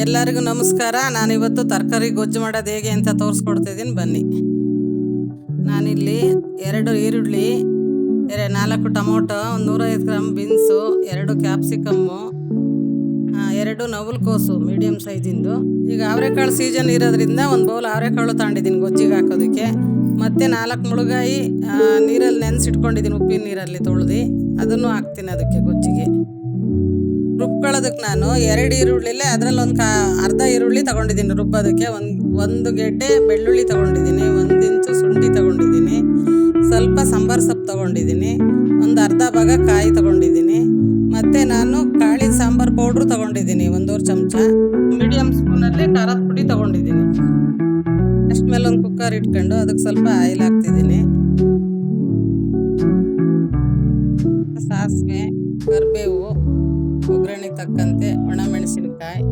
ಎಲ್ಲರಿಗೂ ನಮಸ್ಕಾರ. ನಾನಿವತ್ತು ತರಕಾರಿ ಗೊಜ್ಜು ಮಾಡೋದು ಹೇಗೆ ಅಂತ ತೋರಿಸ್ಕೊಡ್ತಿದ್ದೀನಿ. ಬನ್ನಿ. ನಾನಿಲ್ಲಿ ಎರಡು ಈರುಳ್ಳಿ ಎರಡು ನಾಲ್ಕು ಟೊಮೊಟೊ, ಒಂದು ನೂರೈದು ಗ್ರಾಮ್ ಬೀನ್ಸು, ಎರಡು ಕ್ಯಾಪ್ಸಿಕಮ್ಮು ಎರಡು ನವಲ್ಕೋಸು ಮೀಡಿಯಮ್ ಸೈಜಿಂದು. ಈಗ ಅವರೆಕಾಳು ಸೀಸನ್ ಇರೋದ್ರಿಂದ ಒಂದು ಬೌಲ್ ಅವರೆಕಾಳು ತಗೊಂಡಿದ್ದೀನಿ ಗೊಜ್ಜಿಗೆ ಹಾಕೋದಕ್ಕೆ. ಮತ್ತು ನಾಲ್ಕು ಮುಳುಗಾಯಿ ನೀರಲ್ಲಿ ನೆನೆಸಿಟ್ಕೊಂಡಿದ್ದೀನಿ ಉಪ್ಪಿನ ನೀರಲ್ಲಿ ತೊಳೆದು. ಅದನ್ನು ಹಾಕ್ತೀನಿ ಅದಕ್ಕೆ ಗೊಜ್ಜಿಗೆ. ರುಬ್ಕೊಳ್ಳೋದಕ್ಕೆ ನಾನು ಎರಡು ಈರುಳ್ಳಿಲೆ ಅದರಲ್ಲಿ ಒಂದು ಕಾ ಅರ್ಧ ಈರುಳ್ಳಿ ತಗೊಂಡಿದ್ದೀನಿ ರುಬ್ಬೋದಕ್ಕೆ. ಒಂದು ಒಂದು ಗೆಡ್ಡೆ ಬೆಳ್ಳುಳ್ಳಿ ತಗೊಂಡಿದ್ದೀನಿ, ಒಂದು ಇಂಚು ಶುಂಠಿ ತಗೊಂಡಿದ್ದೀನಿ, ಸ್ವಲ್ಪ ಸಾಂಬಾರು ಸೊಪ್ಪು ತಗೊಂಡಿದ್ದೀನಿ, ಒಂದು ಅರ್ಧ ಭಾಗ ಕಾಯಿ ತಗೊಂಡಿದ್ದೀನಿ, ಮತ್ತು ನಾನು ಕಾಳಿ ಸಾಂಬಾರು ಪೌಡ್ರು ತಗೊಂಡಿದ್ದೀನಿ, ಒಂದೂವರೆ ಚಮಚ. ಮೀಡಿಯಮ್ ಸ್ಪೂನಲ್ಲಿ ಖಾರದ ಪುಡಿ ತಗೊಂಡಿದ್ದೀನಿ. ಅಷ್ಟ ಮೇಲೆ ಒಂದು ಕುಕ್ಕರ್ ಇಟ್ಕೊಂಡು ಅದಕ್ಕೆ ಸ್ವಲ್ಪ ಆಯಿಲ್ ಹಾಕ್ತಿದ್ದೀನಿ. ತಕ್ಕಂತೆ ಒಣಮೆಣಸಿನಕಾಯಿ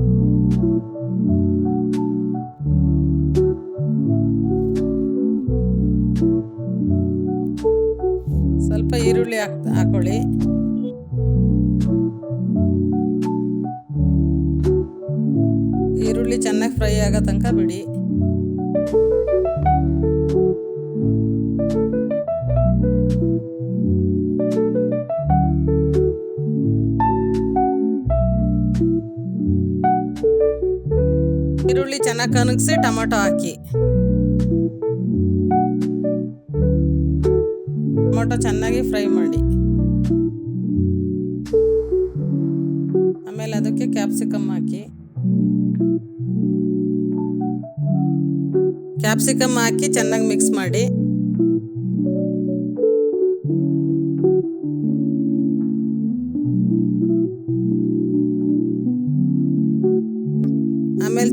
ಸ್ವಲ್ಪ ಈರುಳ್ಳಿ ಹಾಕ್ ಹಾಕೊಳ್ಳಿ. ಈರುಳ್ಳಿ ಚೆನ್ನಾಗಿ ಫ್ರೈ ಆಗೋ ತನಕ ಬಿಡಿ. ಚೆನ್ನಾಗಿ ಕನಗಿಸಿ ಟೊಮೊಟೊ ಹಾಕಿ. ಟೊಮೊಟೊ ಚೆನ್ನಾಗಿ ಫ್ರೈ ಮಾಡಿ. ಆಮೇಲೆ ಅದಕ್ಕೆ ಕ್ಯಾಪ್ಸಿಕಮ್ ಹಾಕಿ. ಕ್ಯಾಪ್ಸಿಕಮ್ ಹಾಕಿ ಚೆನ್ನಾಗಿ ಮಿಕ್ಸ್ ಮಾಡಿ.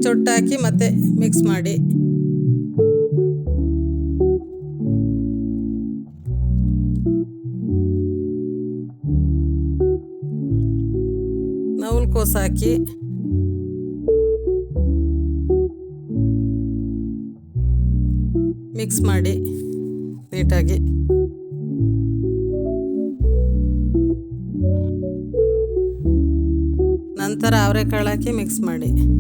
ಹಾಕಿ ಮತ್ತೆ ಮಿಕ್ಸ್ ಮಾಡಿ. ನವಲ್ಕೋಸು ಹಾಕಿ. ಮಿಕ್ಸ್ ಮಾಡಿ ನೀಟಾಗಿ. ನಂತರ ಅವರೆಕಾಳು ಹಾಕಿ ಮಿಕ್ಸ್ ಮಾಡಿ.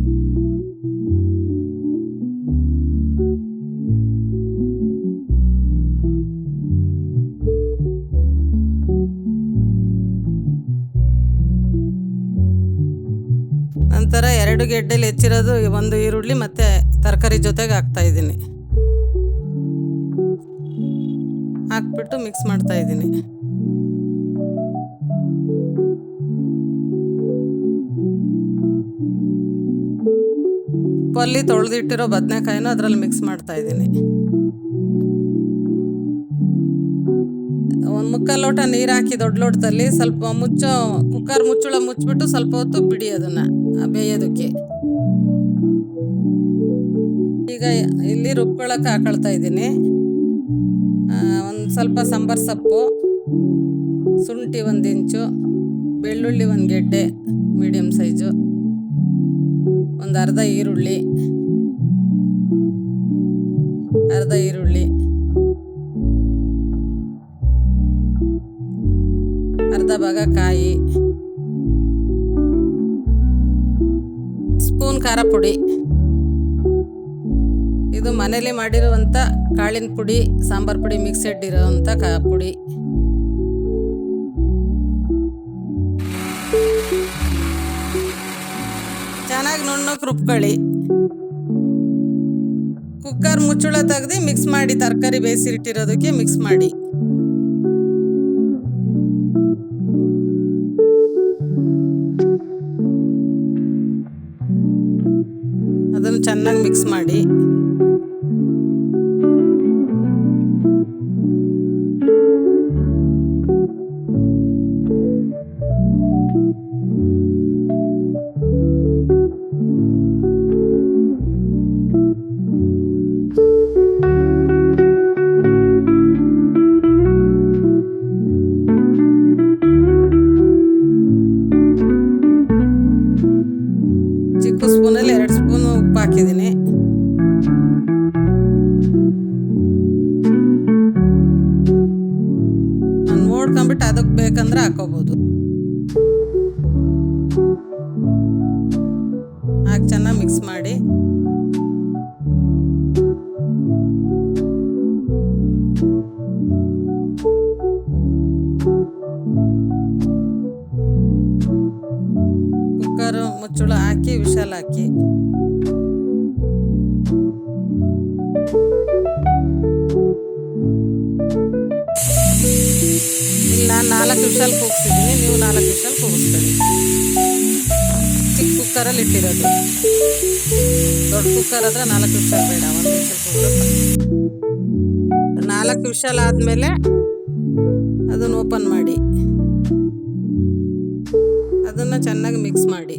ಎರಡು ಗೆಡ್ಡೆಲಿ ಹೆಚ್ಚಿರೋದು ಒಂದು ಈರುಳ್ಳಿ ಮತ್ತೆ ತರಕಾರಿ ಜೊತೆಗೆ ಹಾಕ್ತಾ ಇದ್ದೀನಿ. ಹಾಕ್ಬಿಟ್ಟು ಮಿಕ್ಸ್ ಮಾಡ್ತಾ ಇದ್ದೀನಿ. ಉಪ್ಪಲ್ಲಿ ತೊಳೆದಿಟ್ಟಿರೋ ಬದನೆಕಾಯಿನೂ ಅದರಲ್ಲಿ ಮಿಕ್ಸ್ ಮಾಡ್ತಾ ಇದ್ದೀನಿ. ಒಂದು ಮುಕ್ಕಾಲು ಲೋಟ ನೀರು ಹಾಕಿ ದೊಡ್ಡ ಲೋಟದಲ್ಲಿ ಸ್ವಲ್ಪ ಮುಚ್ಚೋ, ಕುಕ್ಕರ್ ಮುಚ್ಚಳ ಮುಚ್ಚಿಬಿಟ್ಟು ಸ್ವಲ್ಪ ಹೊತ್ತು ಬಿಡಿ ಅದನ್ನು. ಬೇಯೋದಕ್ಕೆ ಈಗ ಇಲ್ಲಿ ರುಬ್ಕೊಳಕ್ಕೆ ಹಾಕೊಳ್ತಾ ಇದ್ದೀನಿ. ಒಂದು ಸ್ವಲ್ಪ ಸಾಂಬಾರು ಸೊಪ್ಪು, ಶುಂಠಿ ಒಂದು ಇಂಚು, ಬೆಳ್ಳುಳ್ಳಿ ಒಂದು ಗೆಡ್ಡೆ ಮೀಡಿಯಮ್ ಸೈಜು, ಒಂದು ಅರ್ಧ ಈರುಳ್ಳಿ ಅರ್ಧ ಈರುಳ್ಳಿ, ಅರ್ಧ ಭಾಗ ಕಾಯಿ. ಖಾರ ಪುಡಿ. ಇದು ಮನೇಲಿ ಮಾಡಿರುವಂಥ ಕಾಳಿನ ಪುಡಿ, ಸಾಂಬಾರು ಪುಡಿ ಮಿಕ್ಸ್ ಇರೋವಂಥ ಕಾ ಪುಡಿ. ಚೆನ್ನಾಗಿ ನುಣ್ಣಕ್ಕೆ ರುಬ್ಕೊಳ್ಳಿ. ಕುಕ್ಕರ್ ಮುಚ್ಚಳ ತೆಗ್ದು ಮಿಕ್ಸ್ ಮಾಡಿ ತರಕಾರಿ ಬೇಯಿಸಿಟ್ಟಿರೋದಕ್ಕೆ ಮಿಕ್ಸ್ ಮಾಡಿ. ಚೆನ್ನಾಗಿ ಮಿಕ್ಸ್ ಮಾಡಿ. ಚಿಕ್ಕ ಸ್ಪೂನಲ್ಲಿ ಎರಡು ಹಾಕಿದ್ದೀನಿ. ನೋಡ್ಕೊಂಬಿಟ್ಟು ಅದಕ್ಕೆ ಬೇಕಂದ್ರೆ ಹಾಕೋಬೋದು. ಹಾಕಿ ಚೆನ್ನಾಗಿ ಮಿಕ್ಸ್ ಮಾಡಿ. ಕುಕ್ಕರು ಮುಚ್ಚಳ ಹಾಕಿ ವಿಶಾಲ ಹಾಕಿ. ನಾನು ನಾಲ್ಕು ವಿಶಲ್ ಕೂಗಿಸಿದ್ದೀನಿ ನೀವು ನಾಲ್ಕು ವಿಷಲ್ ಕೂಗಿಸ್ಕೊಳ್ಳಿ ಚಿಕ್ಕ ಕುಕ್ಕರಲ್ಲಿ ಇಟ್ಟಿರೋದು. ದೊಡ್ಡ ಕುಕ್ಕರ್ ಆದ್ರೆ ನಾಲ್ಕು ವಿಷಲ್ ಬೇಡ. ಒಂದು ವಿಷಲ್ ನಾಲ್ಕು ವಿಷಲ್ ಆದಮೇಲೆ ಅದನ್ನು ಓಪನ್ ಮಾಡಿ. ಅದನ್ನು ಚೆನ್ನಾಗಿ ಮಿಕ್ಸ್ ಮಾಡಿ.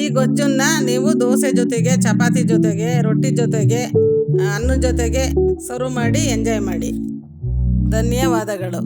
ಈ ಗೊಜ್ಜನ್ನ ನೀವು ದೋಸೆ ಜೊತೆಗೆ, ಚಪಾತಿ ಜೊತೆಗೆ, ರೊಟ್ಟಿ ಜೊತೆಗೆ ಅನ್ನದ ಜೊತೆಗೆ ಸರ್ವ್ ಮಾಡಿ ಎಂಜಾಯ್ ಮಾಡಿ. ಧನ್ಯವಾದಗಳು.